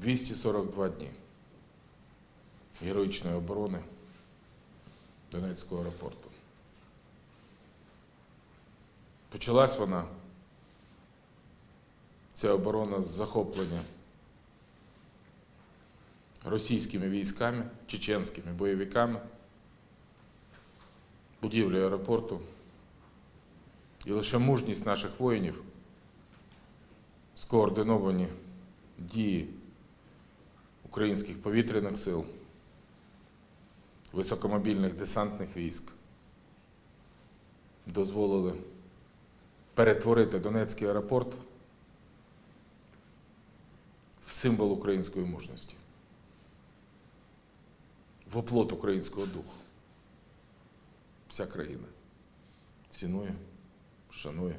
242 дні героїчної оборони Донецького аеропорту. Почалась вона, ця оборона з захоплення російськими військами, чеченськими бойовиками, будівлі аеропорту. І лише мужність наших воїнів, скоординовані дії українських повітряних сил, високомобільних десантних військ дозволили перетворити Донецький аеропорт в символ української мужності, в оплот українського духу. Вся країна цінує, шанує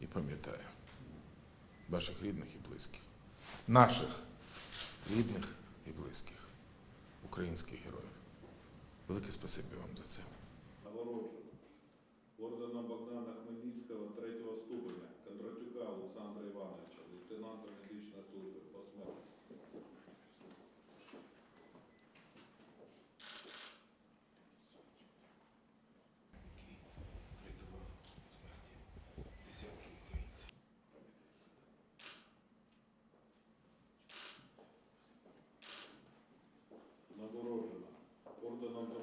і пам'ятає ваших рідних і близьких, наших рідних і близьких, українських героїв. Велике спасибі вам за це. Ордена Богдана Хмельницького третього ступеня нагороджена орденом